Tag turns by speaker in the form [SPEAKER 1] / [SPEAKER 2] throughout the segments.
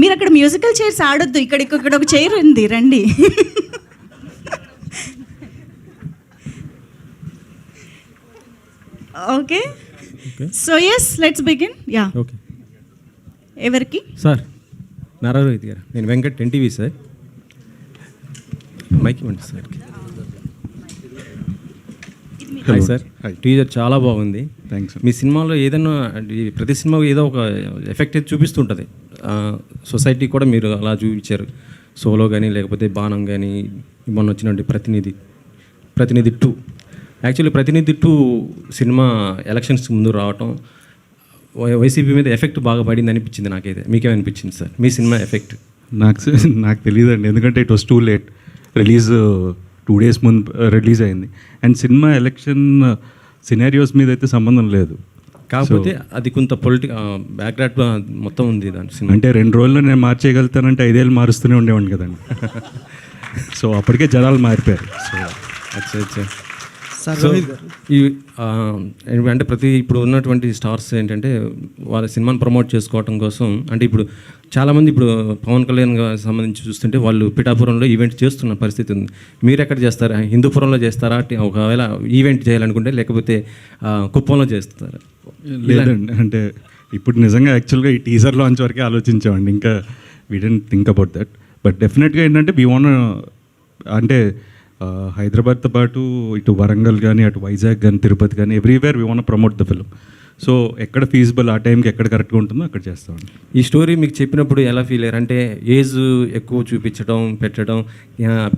[SPEAKER 1] మీరు అక్కడ musical chairs ఆడొద్దు ఇక్కడ ఇక్కడ ఒక చైర్ ఉంది రండి. Okay so yes let's begin ya
[SPEAKER 2] okay
[SPEAKER 1] ఎవరికి?
[SPEAKER 2] సార్ నారారోహిత్ గారు. నేను వెంకట్ ఎన్టీవీ సార్ మైక్ ఇవ్వండి సార్ హాయ్ సార్ టీజర్ చాలా బాగుంది.
[SPEAKER 3] థ్యాంక్స్
[SPEAKER 2] మీ సినిమాలో ఏదైనా ప్రతి సినిమా ఏదో ఒక ఎఫెక్ట్ అయితే చూపిస్తుంటుంది. సొసైటీ కూడా మీరు అలా చూపించారు. సోలో కానీ లేకపోతే బాణం కానీ మొన్న వచ్చినటువంటి Prathinidhi Prathinidhi two. Actually Prathinidhi two cinema elections ముందు రావటం వైసీపీ మీద ఎఫెక్ట్ బాగా పడింది అనిపించింది నాకైతే. మీకేమనిపించింది సార్? మీ సినిమా ఎఫెక్ట్?
[SPEAKER 3] నాకు నాకు తెలియదండి ఎందుకంటే it was too late release two days ముందు రిలీజ్ అయింది. అండ్ సినిమా ఎలక్షన్ సినారియోస్ మీద అయితే సంబంధం లేదు.
[SPEAKER 2] కాకపోతే అది కొంత పొలిటి బ్యాక్గ్రౌండ్ మొత్తం ఉంది దాని
[SPEAKER 3] అంటే రెండు రోజుల్లో నేను మార్చేయగలుగుతానంటే ఐదేళ్ళు మారుస్తూనే ఉండేవాడిని కదండి. సో అప్పటికే జనాలు మారిపోయారు సో
[SPEAKER 2] అచ్చా అచ్చా. అంటే ప్రతి ఇప్పుడు ఉన్నటువంటి స్టార్స్ ఏంటంటే వాళ్ళ సినిమాని ప్రమోట్ చేసుకోవటం కోసం అంటే ఇప్పుడు చాలామంది ఇప్పుడు పవన్ కళ్యాణ్ గారికి సంబంధించి చూస్తుంటే వాళ్ళు పిఠాపురంలో ఈవెంట్ చేస్తున్న పరిస్థితి ఉంది. మీరు ఎక్కడ చేస్తారా? హిందూపురంలో చేస్తారా? ఒకవేళ ఈవెంట్ చేయాలనుకుంటే లేకపోతే కుప్పంలో చేస్తారా?
[SPEAKER 3] లేదండి అంటే ఇప్పుడు నిజంగా యాక్చువల్గా ఈ టీజర్ లాంచ్ వరకే ఆలోచించామండి. ఇంకా we don't think about that but డెఫినెట్గా ఏంటంటే వీ వాన్ అంటే హైదరాబాద్తో పాటు ఇటు వరంగల్ కానీ అటు వైజాగ్ కానీ తిరుపతి కానీ everywhere we want promote the film so ఎక్కడ ఫీజిబుల్ ఆ టైంకి ఎక్కడ కరెక్ట్గా ఉంటుందో అక్కడ చేస్తామండి
[SPEAKER 2] ఈ స్టోరీ మీకు చెప్పినప్పుడు ఎలా ఫీల్ అయ్యారు? అంటే ఏజ్ ఎక్కువ చూపించడం పెట్టడం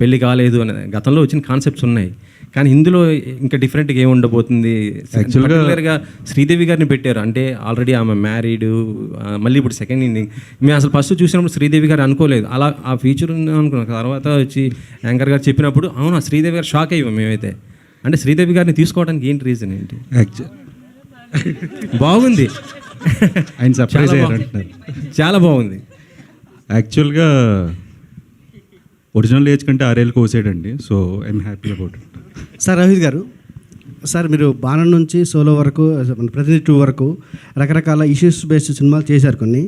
[SPEAKER 2] పెళ్ళి కాలేదు అనే గతంలో వచ్చిన కాన్సెప్ట్స్ ఉన్నాయి. కానీ ఇందులో ఇంకా డిఫరెంట్గా ఏమి ఉండబోతుంది? యాక్చువల్గా శ్రీదేవి గారిని పెట్టారు. అంటే ఆల్రెడీ ఆమె మ్యారీడ్ మళ్ళీ ఇప్పుడు సెకండ్ ఇన్నింగ్ మేము అసలు ఫస్ట్ చూసినప్పుడు శ్రీదేవి గారు అనుకోలేదు. అలా ఆ ఫీచర్ ఉంది అనుకున్నాం. తర్వాత వచ్చి యాంకర్ గారు చెప్పినప్పుడు అవునా శ్రీదేవి గారు షాక్ అయ్యాం మేమైతే. అంటే శ్రీదేవి గారిని తీసుకోవడానికి ఏంటి రీజన్ ఏంటి?
[SPEAKER 3] యాక్చువల్
[SPEAKER 2] బాగుంది.
[SPEAKER 3] ఆయన సర్ప్రైజ్
[SPEAKER 2] చాలా
[SPEAKER 3] అయ్యారు
[SPEAKER 2] బాగుంది.
[SPEAKER 3] అంటున్నారు.
[SPEAKER 2] చాలా బాగుంది.
[SPEAKER 3] యాక్చువల్గా ఒరిజినల్ ఏజ్ కంటే ఆరేళ్ళు కోసాడండి. So I'm happy about it
[SPEAKER 4] sir Rohit garu sir మీరు బాణం నుంచి సోలో వరకు ప్రతినిధి టూ వరకు రకరకాల ఇష్యూస్ బేస్డ్ సినిమాలు చేశారు కొన్ని.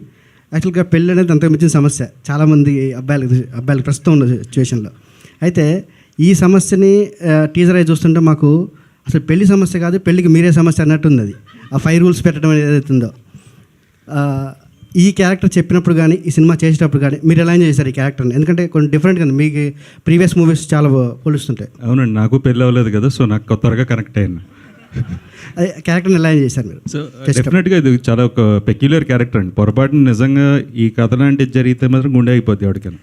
[SPEAKER 4] యాక్చువల్గా పెళ్ళి అనేది అంతకు మించిన సమస్య. చాలామంది అబ్బాయిలకి అబ్బాయిలకు ప్రస్తుతం ఉన్న సిచ్యువేషన్లో అయితే ఈ సమస్యని టీజర్ అయి చూస్తుంటే మాకు అసలు పెళ్ళి సమస్య కాదు పెళ్ళికి మీరే సమస్య అన్నట్టుంది అది ఆ ఫైవ్ రూల్స్ పెట్టడం అనేది ఏదైతే ఉందో ఈ క్యారెక్టర్ చెప్పినప్పుడు కానీ ఈ సినిమా చేసేటప్పుడు కానీ మీరు ఎలా ఎంజాయ్ చేశారు ఈ క్యారెక్టర్ని? ఎందుకంటే కొన్ని డిఫరెంట్ కదా మీకు ప్రీవియస్ మూవీస్ చాలా పోలుస్తుంటాయి.
[SPEAKER 3] అవునండి నాకు పెళ్ళి అవ్వలేదు కదా సో నాకు త్వరగా కనెక్ట్ అయ్యాను
[SPEAKER 4] అదే క్యారెక్టర్ని ఎలా ఎంజాయ్ చేశారు మీరు?
[SPEAKER 3] సో డెఫినెట్గా ఇది చాలా ఒక పెక్యులర్ క్యారెక్టర్ అండి. పొరపాటున నిజంగా ఈ కథ లాంటిది జరిగితే మాత్రం గుండె అయిపోద్ది ఎవరికైనా.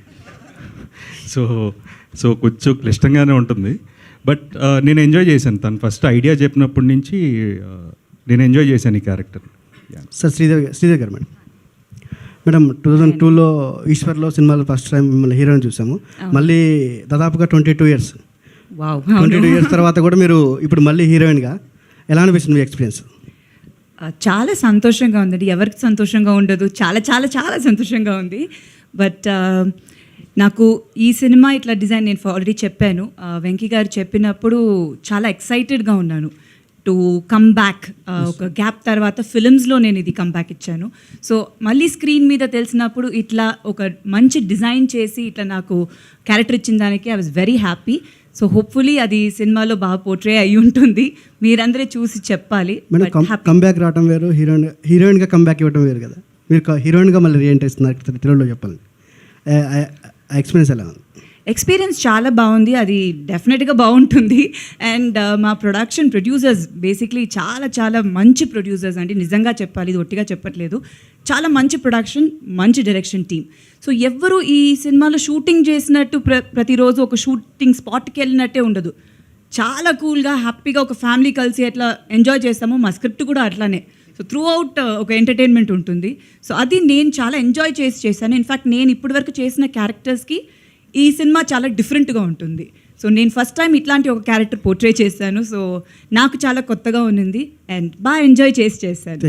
[SPEAKER 3] సో సో కొంచెం క్లిష్టంగానే ఉంటుంది. బట్ నేను ఎంజాయ్ చేశాను. తను ఫస్ట్ ఐడియా చెప్పినప్పటి నుంచి నేను ఎంజాయ్ చేశాను ఈ క్యారెక్టర్
[SPEAKER 4] సార్ శ్రీదేవి శ్రీదేవి గారు మేడం. మేడం టూ థౌజండ్ టూలో ఈశ్వర్లో సినిమాలో ఫస్ట్ టైం మిమ్మల్ని హీరోయిన్ చూసాము. మళ్ళీ దాదాపుగా twenty two years
[SPEAKER 5] wow.
[SPEAKER 4] Twenty two years తర్వాత కూడా మీరు ఇప్పుడు మళ్ళీ హీరోయిన్గా ఎలా అనిపిస్తుంది మీ ఎక్స్పీరియన్స్
[SPEAKER 5] చాలా సంతోషంగా ఉందండి. ఎవరికి సంతోషంగా ఉండదు? చాలా చాలా చాలా సంతోషంగా ఉంది. బట్ నాకు ఈ సినిమా ఇట్లా డిజైన్ నేను ఆల్రెడీ చెప్పాను. వెంకీ గారు చెప్పినప్పుడు చాలా ఎక్సైటెడ్గా ఉన్నాను. టు కమ్ బ్యాక్ ఒక గ్యాప్ తర్వాత ఫిలిమ్స్లో నేను ఇది కమ్ బ్యాక్ ఇచ్చాను. సో మళ్ళీ స్క్రీన్ మీద తెలిసినప్పుడు ఇట్లా ఒక మంచి డిజైన్ చేసి ఇట్లా నాకు క్యారెక్టర్ ఇచ్చిన దానికి I was very happy so hopefully అది సినిమాలో బాగా పోర్ట్రే అయి ఉంటుంది. మీరందరే చూసి చెప్పాలి.
[SPEAKER 4] కమ్బ్యాక్ రావడం వేరు హీరోయిన్ హీరోయిన్గా కమ్బ్యాక్ ఇవ్వడం వేరు కదా. మీరు హీరోయిన్గా మళ్ళీ రీఎంటర్ ఇస్తున్నారు తెలుగులో చెప్పాలి ఎక్స్పీరియన్స్ ఎలా ఉంది?
[SPEAKER 5] ఎక్స్పీరియన్స్ చాలా బాగుంది. అది డెఫినెట్గా బాగుంటుంది. అండ్ uh, మా ప్రొడక్షన్ ప్రొడ్యూసర్స్ బేసిక్లీ చాలా చాలా మంచి ప్రొడ్యూసర్స్ అండి. నిజంగా చెప్పాలి ఇది ఒట్టిగా చెప్పట్లేదు. చాలా మంచి ప్రొడక్షన్ మంచి డైరెక్షన్ టీమ్ సో ఎవ్వరు ఈ సినిమాలో షూటింగ్ చేసినట్టు ప్ర ప్రతిరోజు ఒక షూటింగ్ స్పాట్కి వెళ్ళినట్టే ఉండదు. చాలా కూల్గా హ్యాపీగా ఒక ఫ్యామిలీ కలిసి ఎట్లా ఎంజాయ్ చేస్తామో మా స్క్రిప్ట్ కూడా అట్లానే. సో త్రూ అవుట్ ఒక ఎంటర్టైన్మెంట్ ఉంటుంది. సో అది నేను చాలా ఎంజాయ్ చేసి చేశాను. ఇన్ఫ్యాక్ట్ నేను ఇప్పటివరకు చేసిన క్యారెక్టర్స్కి ఈ సినిమా చాలా డిఫరెంట్గా ఉంటుంది. సో నేను ఫస్ట్ టైం ఇట్లాంటి ఒక క్యారెక్టర్ పోర్ట్రే చేశాను. సో నాకు చాలా కొత్తగా ఉన్నింది. అండ్ బాగా ఎంజాయ్ చేసి చేశాను.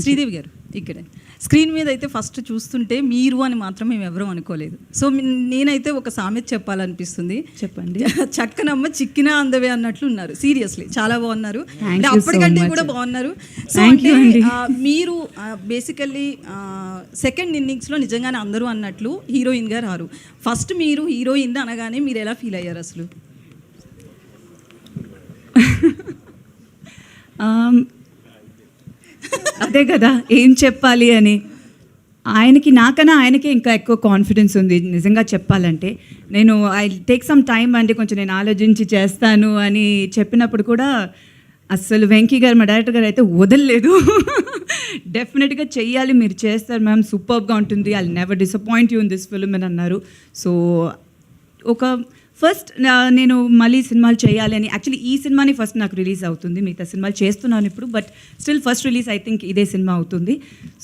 [SPEAKER 6] శ్రీదేవి గారు. ఇక్కడ. స్క్రీన్ మీద అయితే ఫస్ట్ చూస్తుంటే మీరు అని మాత్రం మేము ఎవరూ అనుకోలేదు. సో నేనైతే ఒక సామెత చెప్పాలనిపిస్తుంది.
[SPEAKER 5] చెప్పండి.
[SPEAKER 6] చక్కనమ్మ చిక్కిన అందవే అన్నట్లు ఉన్నారు. సీరియస్లీ చాలా బాగున్నారు. అంటే అప్పటికంటే. కూడా బాగున్నారు. సో అంటే మీరు బేసికల్లీ సెకండ్ ఇన్నింగ్స్లో నిజంగానే అందరూ అన్నట్లు హీరోయిన్గా రారు. ఫస్ట్ మీరు హీరోయిన్ అనగానే మీరు ఎలా ఫీల్ అయ్యారు అసలు?
[SPEAKER 5] ఆమ్, అదే కదా ఏం చెప్పాలి అని. ఆయనకి నాకన్నా ఆయనకి ఇంకా ఎక్కువ కాన్ఫిడెన్స్ ఉంది. నిజంగా చెప్పాలంటే నేను ఐ టేక్ సమ్ టైం అంటే కొంచెం నేను ఆలోచించి చేస్తాను అని చెప్పినప్పుడు కూడా అస్సలు వెంకీ గారు మా డైరెక్టర్ గారు అయితే వదలలేదు. డెఫినెట్గా చెయ్యాలి మీరు చేస్తారు మ్యామ్ సూపర్గా ఉంటుంది. I never disappoint you in this film అని అన్నారు. సో ఒక ఫస్ట్ నేను మళ్ళీ సినిమాలు చేయాలి అని యాక్చువల్లీ ఈ సినిమాని ఫస్ట్ నాకు రిలీజ్ అవుతుంది. మిగతా సినిమాలు చేస్తున్నాను ఇప్పుడు but still first release I think ఇదే సినిమా అవుతుంది.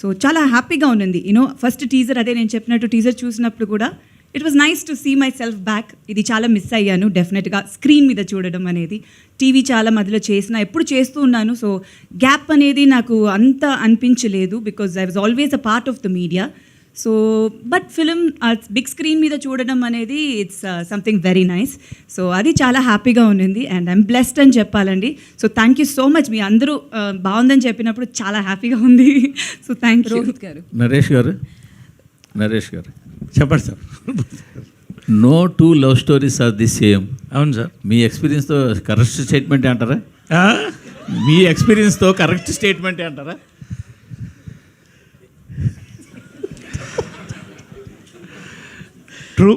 [SPEAKER 5] సో చాలా హ్యాపీగా ఉన్నింది. యూనో ఫస్ట్ టీజర్ అదే నేను చెప్పినట్టు టీజర్ చూసినప్పుడు కూడా it was nice to see myself back ఇది చాలా మిస్ అయ్యాను డెఫినెట్గా స్క్రీన్ మీద చూడడం అనేది. టీవీ చాలా మధ్యలో చేసిన ఎప్పుడు చేస్తూ ఉన్నాను. సో గ్యాప్ అనేది నాకు అంత అనిపించలేదు because I was always a part of the media so but film big screen మీద చూడడం అనేది it's something very nice so అది చాలా హ్యాపీగా ఉండింది అండ్ ఐమ్ బ్లెస్డ్ అని చెప్పాలండి. So thank you so much మీ అందరూ uh, బాగుందని చెప్పినప్పుడు చాలా హ్యాపీగా ఉంది. సో థ్యాంక్ యూ
[SPEAKER 6] రోహిత్ గారు.
[SPEAKER 7] నరేష్ గారు? నరేష్ గారు.
[SPEAKER 8] చెప్పండి sir.
[SPEAKER 7] No two love stories are the same
[SPEAKER 8] అవును సార్.
[SPEAKER 7] మీ ఎక్స్పీరియన్స్తో కరెక్ట్ స్టేట్మెంట్ అంటారా? మీ ఎక్స్పీరియన్స్తో కరెక్ట్ స్టేట్మెంట్ అంటారా?
[SPEAKER 8] True?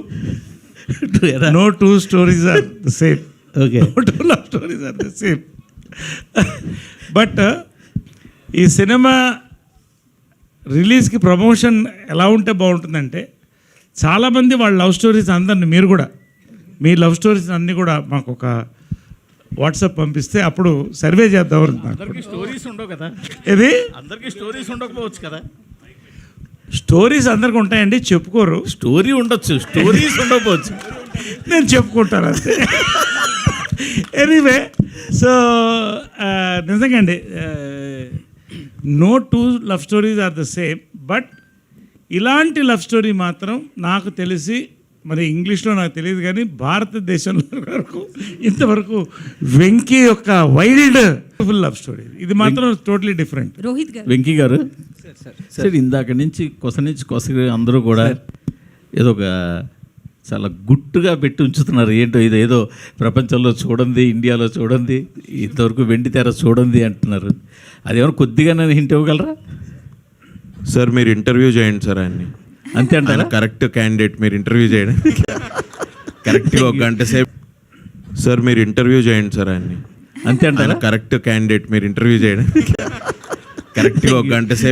[SPEAKER 8] No two stories are the same
[SPEAKER 7] okay
[SPEAKER 8] no two love stories are the same but ఈ సినిమా రిలీజ్కి ప్రమోషన్ ఎలా ఉంటే బాగుంటుందంటే చాలామంది వాళ్ళ లవ్ స్టోరీస్ అందరిని మీరు కూడా మీ లవ్ స్టోరీస్ అన్నీ కూడా మాకు ఒక వాట్సాప్ పంపిస్తే అప్పుడు సర్వే చేద్దాం
[SPEAKER 7] స్టోరీస్ ఉండవు కదా?
[SPEAKER 8] ఇది
[SPEAKER 7] అందరికి స్టోరీస్ ఉండకపోవచ్చు కదా?
[SPEAKER 8] స్టోరీస్ అందరికి ఉంటాయండి చెప్పుకోరు.
[SPEAKER 7] స్టోరీ ఉండొచ్చు స్టోరీస్ ఉండకపోవచ్చు.
[SPEAKER 8] నేను చెప్పుకుంటాను అంతే. ఎనీవే సో నిజంగా అండి no two love stories are the same but ఇలాంటి లవ్ స్టోరీ మాత్రం నాకు తెలిసి మరి ఇంగ్లీష్లో నాకు తెలియదు కానీ భారతదేశంలో వరకు ఇంతవరకు వెంకీ యొక్క వైల్డ్ ఫుల్ లవ్ స్టోరీ ఇది. మాత్రం టోటలీ డిఫరెంట్
[SPEAKER 6] రోహిత్ గారు.
[SPEAKER 7] వెంకీ గారు? సార్ ఇందాక నుంచి కొస నుంచి కొస అందరూ కూడా ఏదో ఒక చాలా గుట్టుగా పెట్టి ఉంచుతున్నారు. ఏంటో ఇది ఏదో ప్రపంచంలో చూడండి ఇండియాలో చూడండి ఇంతవరకు వెండి తెర చూడండి అంటున్నారు. అదేమన్నా కొద్దిగా నేను హింట్ ఇవ్వగలరా?
[SPEAKER 9] సార్ మీరు ఇంటర్వ్యూ చేయండి సార్ ఆయన్ని.
[SPEAKER 7] అంతే అంటారా?
[SPEAKER 9] కరెక్ట్ క్యాండిడేట్ మీరు ఇంటర్వ్యూ చేయడం. కరెక్ట్గా ఒక గంట సేపు. సార్ మీరు ఇంటర్వ్యూ చేయండి సార్ ఆయన్ని.
[SPEAKER 7] అంతే అంటారా?
[SPEAKER 9] కరెక్ట్ క్యాండిడేట్ మీరు ఇంటర్వ్యూ చేయడం. కరెక్ట్గా ఒక గంట సేపు.